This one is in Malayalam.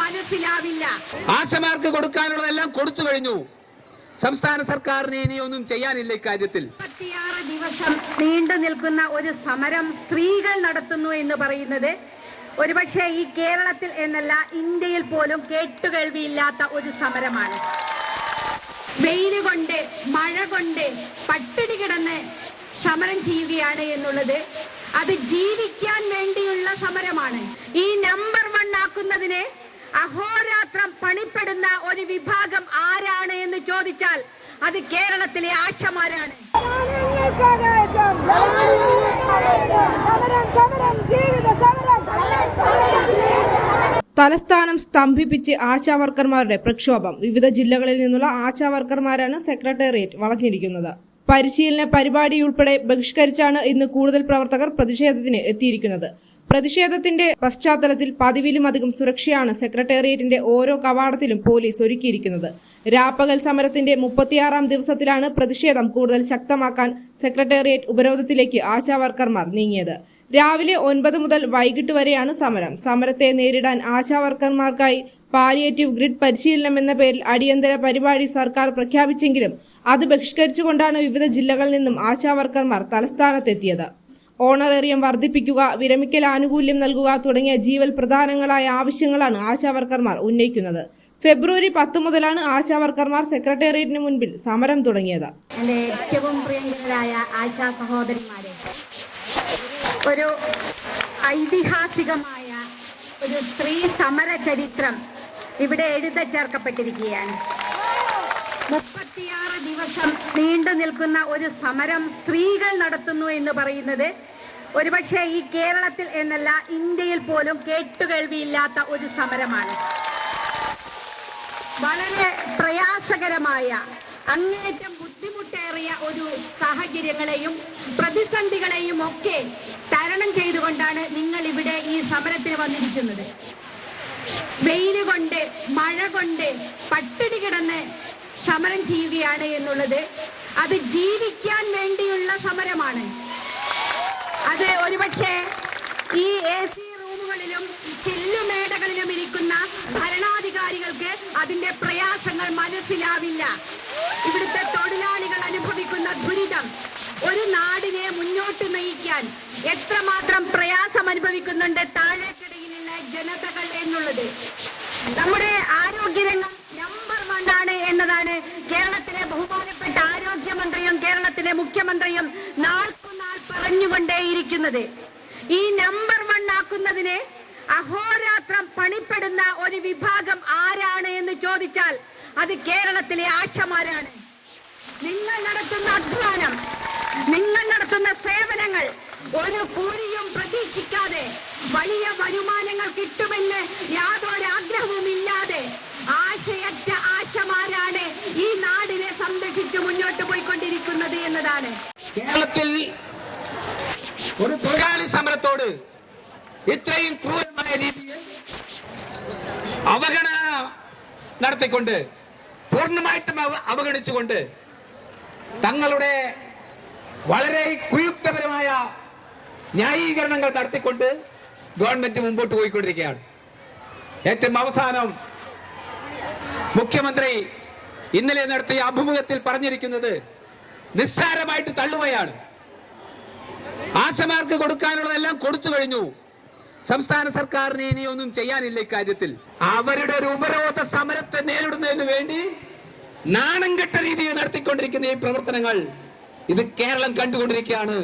മനസ്സിലാവില്ല. ആശമാർക്ക് കൊടുക്കാനുള്ളതെല്ലാം കൊടുത്തു കഴിഞ്ഞു. സംസ്ഥാന സർക്കാരിന് ഇനി ഒന്നും ചെയ്യാനില്ല ഇക്കാര്യത്തിൽ. മുപ്പത്തിയാറ് ദിവസം നീണ്ടു നിൽക്കുന്ന ഒരു സമരം സ്ത്രീകൾ നടത്തുന്നു എന്ന് പറയുന്നത് ഒരുപക്ഷെ ഈ കേരളത്തിൽ എന്നല്ല ഇന്ത്യയിൽ പോലും കേട്ടുകേൾവിയില്ലാത്ത ഒരു സമരമാണ്. വെയിൽ കൊണ്ട് മഴ കൊണ്ട് പട്ടിണി കിടന്ന് സമരം ചെയ്യുകയാണ് എന്നുള്ളത് അത് ജീവിക്കാൻ വേണ്ടിയുള്ള സമരമാണ്. ഈ നമ്പർ വൺ ആക്കുന്നതിന് അഹോരാത്രം പണിപ്പെടുന്ന ഒരു വിഭാഗം ആരാണ് എന്ന് ചോദിച്ചാൽ അത് കേരളത്തിലെ സമരം തലസ്ഥാനം സ്തംഭിപ്പിച്ച് ആശാവർക്കർമാരുടെ പ്രക്ഷോഭം. വിവിധ ജില്ലകളിൽ നിന്നുള്ള ആശാവർക്കർമാരാണ് സെക്രട്ടേറിയറ്റ് വളഞ്ഞിരിക്കുന്നത്. പരിശീലന പരിപാടിയുൾപ്പെടെ ബഹിഷ്കരിച്ചാണ് ഇന്ന് കൂടുതൽ പ്രവർത്തകർ പ്രതിഷേധത്തിന് എത്തിയിരിക്കുന്നത്. പ്രതിഷേധത്തിന്റെ പശ്ചാത്തലത്തിൽ പതിവിലുമധികം സുരക്ഷയാണ് സെക്രട്ടേറിയറ്റിന്റെ ഓരോ കവാടത്തിലും പോലീസ് ഒരുക്കിയിരിക്കുന്നത്. രാപ്പകൽ സമരത്തിന്റെ മുപ്പത്തിയാറാം ദിവസത്തിലാണ് പ്രതിഷേധം കൂടുതൽ ശക്തമാക്കാൻ സെക്രട്ടേറിയറ്റ് ഉപരോധത്തിലേക്ക് ആശാവർക്കർമാർ നീങ്ങിയത്. രാവിലെ ഒൻപത് മുതൽ വൈകിട്ട് വരെയാണ് സമരം. സമരത്തെ നേരിടാൻ ആശാവർക്കർമാർക്കായി പാലിയേറ്റീവ് ഗ്രിഡ് പരിശീലനം എന്ന പേരിൽ അടിയന്തര പരിപാടി സർക്കാർ പ്രഖ്യാപിച്ചെങ്കിലും അത് ബഹിഷ്കരിച്ചുകൊണ്ടാണ് വിവിധ ജില്ലകളിൽ നിന്നും ആശാവർക്കർമാർ തലസ്ഥാനത്തെത്തിയത്. ഓണറേറിയം വർദ്ധിപ്പിക്കുക വിരമിക്കൽ ആനുകൂല്യം നൽകുക തുടങ്ങിയ ജീവൽ പ്രധാനങ്ങളായ ആവശ്യങ്ങളാണ് ആശാവർക്കർമാർ ഉന്നയിക്കുന്നത്. ഫെബ്രുവരി പത്ത് മുതലാണ് ആശാവർക്കർമാർ സെക്രട്ടേറിയറ്റിന് മുൻപിൽ സമരം തുടങ്ങിയത്. എന്റെ ഏറ്റവും സഹോദരിമാരെ ഒരു ഐതിഹാസികമായ ഒരു സ്ത്രീ സമര ചരിത്രം ഇവിടെ എഴുത ചേർക്കപ്പെട്ടിരിക്കുകയാണ്. മുപ്പത്തിയാറ് ദിവസം നീണ്ടു നിൽക്കുന്ന ഒരു സമരം സ്ത്രീകൾ നടത്തുന്നു എന്ന് പറയുന്നത് ഒരുപക്ഷെ ഈ കേരളത്തിൽ എന്നല്ല ഇന്ത്യയിൽ പോലും കേട്ടുകേൾവിയില്ലാത്ത ഒരു സമരമാണ്. വളരെ പ്രയാസകരമായ അങ്ങേറ്റം ബുദ്ധിമുട്ടേറിയ ഒരു സാഹചര്യങ്ങളെയും പ്രതിസന്ധികളെയും ഒക്കെ തരണം ചെയ്തുകൊണ്ടാണ് നിങ്ങൾ ഇവിടെ ഈ സമരത്തിന് വന്നിരിക്കുന്നത്. വെയിൽ കൊണ്ട് മഴ കൊണ്ട് പട്ടിണി കിടന്ന് സമരം ചെയ്യുകയാണ് എന്നുള്ളത്. അത് ജീവിക്കാൻ വേണ്ടിയുള്ള സമരമാണ്. അത് ഒരുപക്ഷെ ഈ എ സി റൂമുകളിലും ചില്ലുമേടകളിലും ഇരിക്കുന്ന ഭരണാധികാരികൾക്ക് അതിന്റെ പ്രയാസങ്ങൾ മനസ്സിലാവില്ല. ഇവിടുത്തെ തൊഴിലാളികൾ അനുഭവിക്കുന്ന ദുരിതം. ഒരു നാടിനെ മുന്നോട്ട് നയിക്കാൻ എത്രമാത്രം പ്രയാസം അനുഭവിക്കുന്നുണ്ട് താഴേക്കിടയിലുള്ള ജനതകൾ എന്നുള്ളത്. നമ്മുടെ ആരോഗ്യരംഗം നമ്പർ വൺ ആണ് എന്നതാണ് കേരളത്തിലെ ബഹുമാനപ്പെട്ട ആരോഗ്യമന്ത്രിയും കേരളത്തിലെ മുഖ്യമന്ത്രിയും നാൾക്കുനാൾ പറഞ്ഞുകൊണ്ടേയിരിക്കുന്നത്. ഈ നമ്പർ വൺ ആക്കുന്നതിന് അഹോരാത്രം പണിപ്പെടുന്ന ഒരു വിഭാഗം ആരാണ് എന്ന് ചോദിച്ചാൽ അത് കേരളത്തിലെ ആശമാരാണ്. നിങ്ങൾ നടത്തുന്ന അധ്വാനം നിങ്ങൾ നടത്തുന്ന സേവനങ്ങൾ ഒരു കൂലിയും പ്രതീക്ഷിക്കാതെ വലിയ വരുമാനങ്ങൾ കിട്ടുമെന്ന് യാതൊരു ആഗ്രഹവും ഇല്ലാതെ ആശയറ്റ പോയിക്കൊണ്ടിരിക്കുന്നത് എന്നതാണ്. കേരളത്തിൽ ഒരു തൊഴിലാളി സമരത്തോട് ഇത്രയും ക്രൂരമായ രീതിയിൽ അവഗണന നടത്തിക്കൊണ്ട് പൂർണമായിട്ടും അവഗണിച്ചുകൊണ്ട് തങ്ങളുടെ വളരെ കുയുക്തപരമായ ന്യായീകരണങ്ങൾ നടത്തിക്കൊണ്ട് ഗവൺമെന്റ് മുമ്പോട്ട് പോയിക്കൊണ്ടിരിക്കുകയാണ്. ഏറ്റവും അവസാനം മുഖ്യമന്ത്രി ഇന്നലെ നടത്തിയ അഭിമുഖത്തിൽ പറഞ്ഞിരിക്കുന്നത് നിസ്സാരമായിട്ട് തള്ളുകയാണ്. ആശമാർക്ക് കൊടുക്കാനുള്ളതെല്ലാം കൊടുത്തു കഴിഞ്ഞു. സംസ്ഥാന സർക്കാരിന് ഇനി ഒന്നും ചെയ്യാനില്ല ഇക്കാര്യത്തിൽ. അവരുടെ ഒരു ഉപരോധ സമരത്തെ നേരിടുന്നതിന് വേണ്ടി നാണം കെട്ട രീതിയിൽ നടത്തിക്കൊണ്ടിരിക്കുന്ന ഈ പ്രവർത്തനങ്ങൾ ഇത് കേരളം കണ്ടുകൊണ്ടിരിക്കുകയാണ്.